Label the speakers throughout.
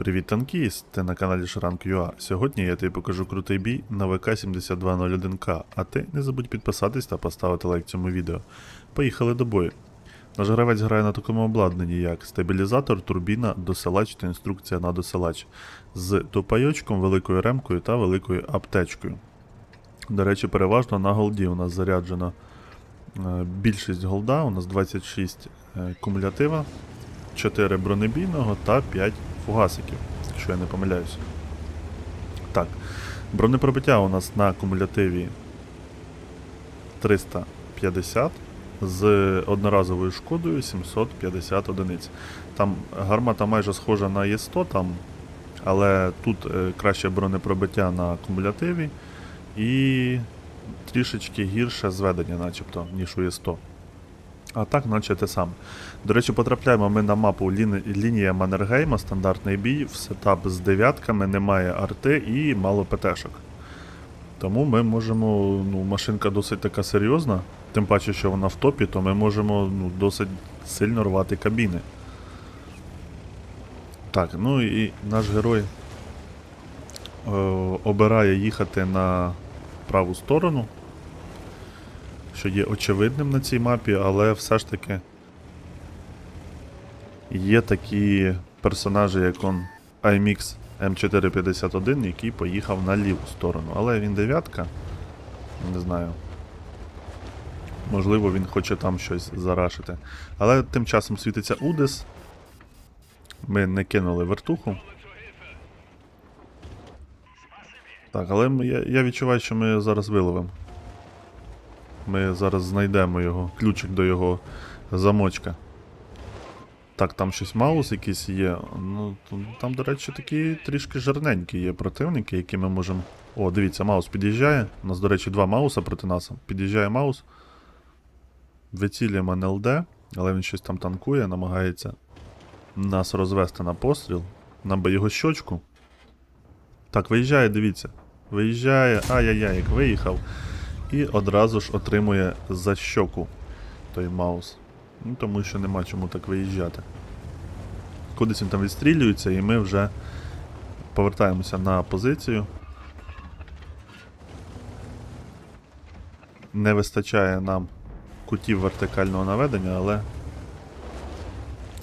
Speaker 1: Привіт, танкіст! Ти на каналі Шранк.ua. Сьогодні я тобі покажу крутий бій на ВК-7201К, а ти не забудь підписатись та поставити лайк цьому відео. Поїхали до бою. Наш гравець грає на такому обладнанні, як стабілізатор, турбіна, досилач та інструкція на досилач з тупайочком, великою ремкою та великою аптечкою. До речі, переважно на голді у нас заряджено е, більшість голда, у нас 26 е, кумулятива, 4 бронебійного та 5 фугасиків, якщо я не помиляюся. Так, бронепробиття у нас на кумулятиві 350 з одноразовою шкодою 750 одиниць. Там гармата майже схожа на Є100, там, але тут е, краще бронепробиття на кумулятиві і трішечки гірше зведення, начебто, ніж у Є100. А так, наче те саме. До речі, потрапляємо ми на мапу ліни... лінія Маннергейма, стандартний бій, в сетап з дев'ятками, немає арти і мало ПТшок. Тому ми можемо, ну, машинка досить така серйозна, тим паче, що вона в топі, то ми можемо ну, досить сильно рвати кабіни. Так, ну і наш герой е, обирає їхати на праву сторону що є очевидним на цій мапі, але все ж таки є такі персонажі, як он IMX M451, який поїхав на ліву сторону. Але він дев'ятка. Не знаю. Можливо, він хоче там щось зарашити. Але тим часом світиться Удес. Ми не кинули вертуху. Так, але я, я відчуваю, що ми зараз виловимо. Ми зараз знайдемо його, ключик до його замочка. Так, там щось маус якийсь є. Ну, там, до речі, такі трішки жирненькі є противники, які ми можемо. О, дивіться, маус під'їжджає. У нас, до речі, два мауса проти нас. Під'їжджає маус. Вицілюємо НЛД, але він щось там танкує, намагається нас розвести на постріл. Нам би його щочку. Так, виїжджає, дивіться. Виїжджає. Ай-яй-яй, як виїхав і одразу ж отримує за щоку той маус. Ну, тому що нема чому так виїжджати. Кудись він там відстрілюється, і ми вже повертаємося на позицію. Не вистачає нам кутів вертикального наведення, але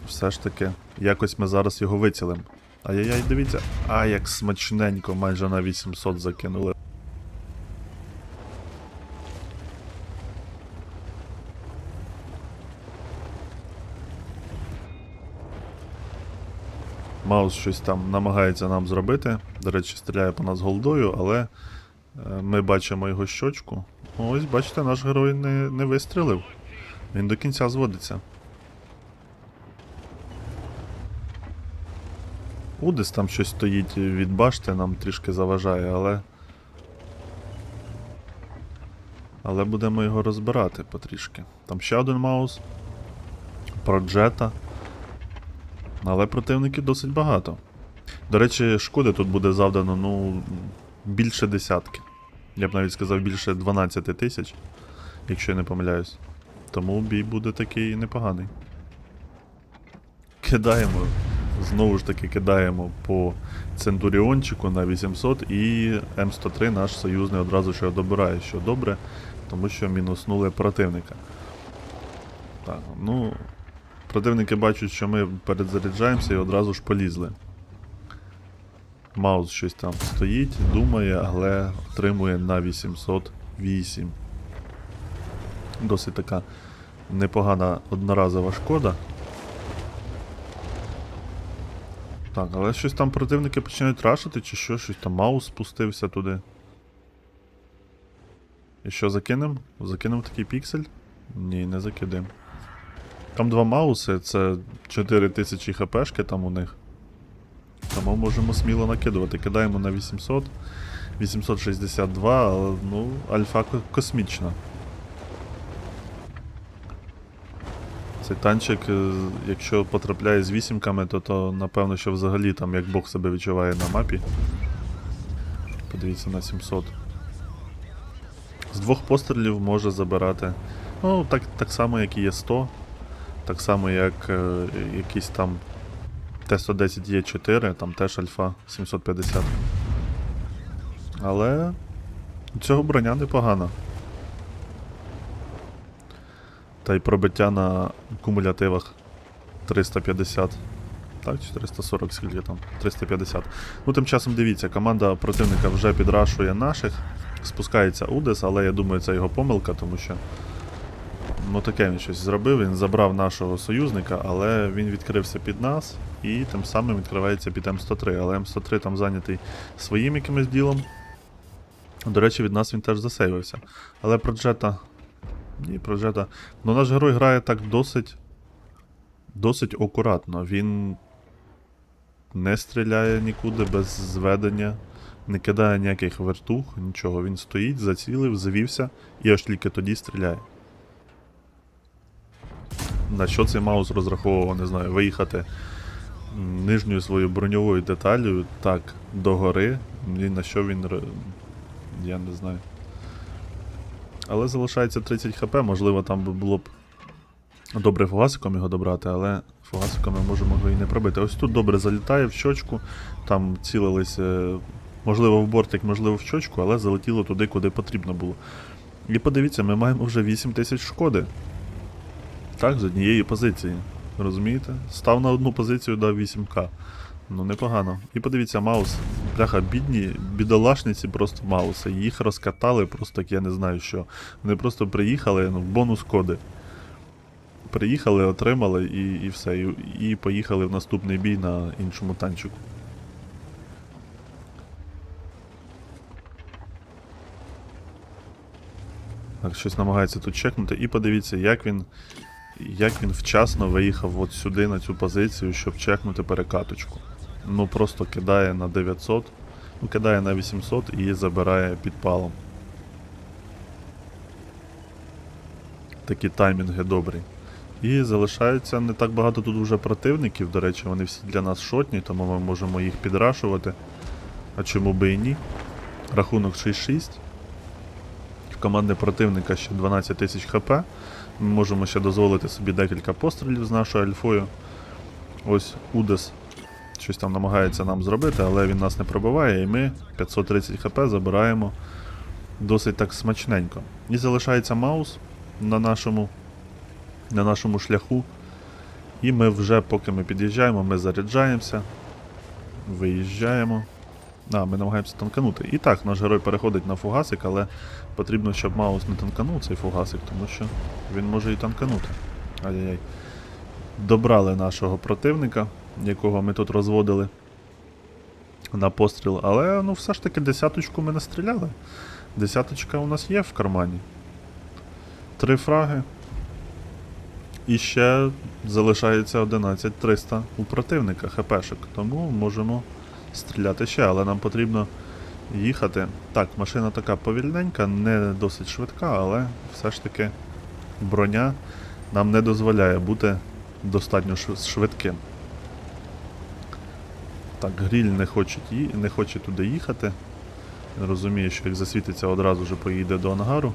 Speaker 1: все ж таки якось ми зараз його вицілимо. Ай-яй-яй, дивіться, а як смачненько, майже на 800 закинули. Маус щось там намагається нам зробити. До речі, стріляє по нас голдою, але е, ми бачимо його щочку. Ось, бачите, наш герой не, не вистрілив. Він до кінця зводиться. Удес там щось стоїть від башти, нам трішки заважає, але. Але будемо його розбирати потрішки. Там ще один маус. Про джета. Але противників досить багато. До речі, шкоди тут буде завдано, ну, більше десятки. Я б навіть сказав більше 12 тисяч, якщо я не помиляюсь. Тому бій буде такий непоганий. Кидаємо. Знову ж таки кидаємо по Центуріончику на 800 і М103 наш союзний одразу ще добирає, що добре, тому що мінуснули противника. Так, ну, Противники бачать, що ми перезаряджаємося і одразу ж полізли. Маус щось там стоїть, думає, але отримує на 808. Досить така непогана одноразова шкода. Так, але щось там противники починають рашити, чи що, щось там маус спустився туди. І що закинем? Закинем такий піксель? Ні, не закидемо. Там два мауси, це 4000 хпшки там у них. Тому можемо сміло накидувати. Кидаємо на 800. 862, але ну, альфа космічна. Цей танчик, е, якщо потрапляє з вісімками, то, то напевно, що взагалі там як Бог себе відчуває на мапі. Подивіться на 700. З двох пострілів може забирати. Ну, так, так само, як і є 100. Так само, як е, якийсь там Т-110 є 4, там теж альфа 750. Але цього броня непогана. Та й пробиття на кумулятивах 350. Так, 440, скільки там? 350. Ну, тим часом дивіться, команда противника вже підрашує наших. Спускається Удес, але я думаю, це його помилка, тому що. Ну таке він щось зробив, він забрав нашого союзника, але він відкрився під нас і тим самим відкривається під М103. Але М103 там зайнятий своїм якимось ділом. До речі, від нас він теж засейвився. Але про Джета. Ні, про Джета. Ну наш герой грає так досить. Досить акуратно. Він не стріляє нікуди без зведення, не кидає ніяких вертух, нічого. Він стоїть, зацілив, завівся і аж тільки тоді стріляє. На що цей маус розраховував, не знаю, виїхати нижньою своєю броньовою деталлю так догори. І на що він. Я не знаю. Але залишається 30 хп, можливо, там би було б добре фугасиком його добрати, але фугасиком ми можемо його і не пробити. Ось тут добре залітає в щочку, там цілились, можливо, в бортик, можливо, в щочку, але залетіло туди, куди потрібно було. І подивіться, ми маємо вже 8 тисяч шкоди. Так, з однієї позиції. Розумієте? Став на одну позицію, дав 8к. Ну, непогано. І подивіться, маус. Бляха, бідні, бідолашниці просто мауси. Їх розкатали просто як я не знаю що. Вони просто приїхали, ну, бонус коди. Приїхали, отримали і, і все. І, і поїхали в наступний бій на іншому танчику. Так, щось намагається тут чекнути. І подивіться, як він, як він вчасно виїхав от сюди, на цю позицію, щоб чекнути перекаточку. Ну просто кидає на 900, ну кидає на 800 і забирає підпалом. Такі таймінги добрі. І залишається не так багато тут вже противників. До речі, вони всі для нас шотні, тому ми можемо їх підрашувати. А чому би і ні? Рахунок 6-6. В команди противника ще 12 тисяч хп. Ми можемо ще дозволити собі декілька пострілів з нашою альфою. Ось Удес щось там намагається нам зробити, але він нас не пробиває, і ми 530 хп забираємо досить так смачненько. І залишається маус на нашому, на нашому шляху. І ми вже, поки ми під'їжджаємо, ми заряджаємося, виїжджаємо. А, ми намагаємося танканути. І так, наш герой переходить на фугасик, але потрібно, щоб Маус не танканув цей фугасик, тому що він може і танканути. Ай-яй-яй. Добрали нашого противника, якого ми тут розводили на постріл, але ну все ж таки десяточку ми не стріляли. Десяточка у нас є в кармані. Три фраги. І ще залишається 11300 у противника хпшок, тому можемо стріляти ще, але нам потрібно їхати. Так, машина така повільненька, не досить швидка, але все ж таки броня нам не дозволяє бути достатньо швидким. Так, гріль не хоче, не хоче туди їхати. Він розуміє, що як засвітиться, одразу ж поїде до ангару.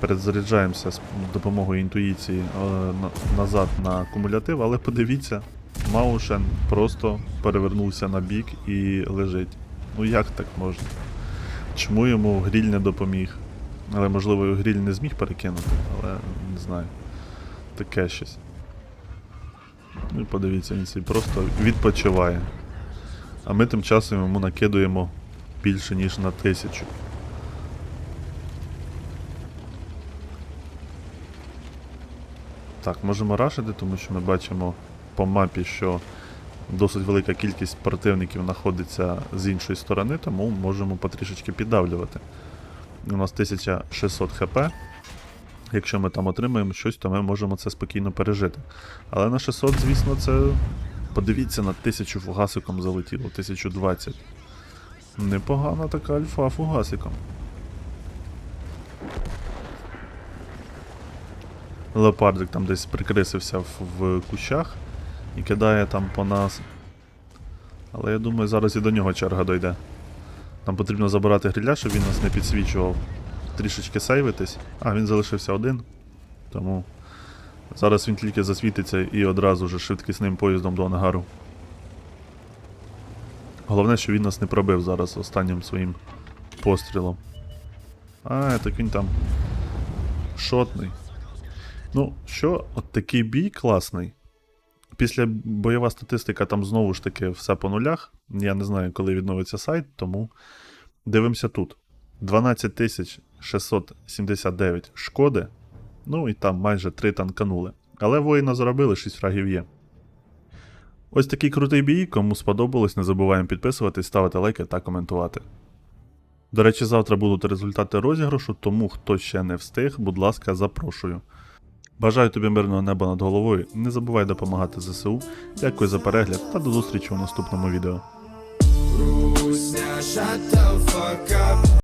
Speaker 1: Перезаряджаємося з допомогою інтуїції е, назад на кумулятив, але подивіться, Маушен просто перевернувся на бік і лежить. Ну як так можна? Чому йому гріль не допоміг? Але можливо його гріль не зміг перекинути, але не знаю. Таке щось. Ну і подивіться, він собі просто відпочиває. А ми тим часом йому накидуємо більше, ніж на тисячу. Так, можемо рашити, тому що ми бачимо по мапі, що досить велика кількість противників знаходиться з іншої сторони, тому можемо потрішечки піддавлювати. У нас 1600 хп. Якщо ми там отримаємо щось, то ми можемо це спокійно пережити. Але на 600, звісно, це. Подивіться, на 1000 фугасиком залетіло, 1020. Непогана така альфа фугасиком. Леопардик там десь прикрисився в, в кущах і кидає там по нас. Але я думаю, зараз і до нього черга дойде. Нам потрібно забирати гриля, щоб він нас не підсвічував. Трішечки сейвитись. А, він залишився один. Тому Зараз він тільки засвітиться і одразу же швидкісним поїздом до ангару. Головне, що він нас не пробив зараз останнім своїм пострілом. А, так він там шотний. Ну, що, от такий бій класний. Після бойова статистика там знову ж таки все по нулях. Я не знаю, коли відновиться сайт, тому дивимося тут. 12 679 шкоди. Ну і там майже 3 танканули. Але воїна заробили, 6 фрагів є. Ось такий крутий бій. Кому сподобалось, не забуваємо підписуватись, ставити лайки та коментувати. До речі, завтра будуть результати розіграшу, тому хто ще не встиг, будь ласка, запрошую. Бажаю тобі мирного неба над головою. Не забувай допомагати ЗСУ. Дякую за перегляд та до зустрічі у наступному відео.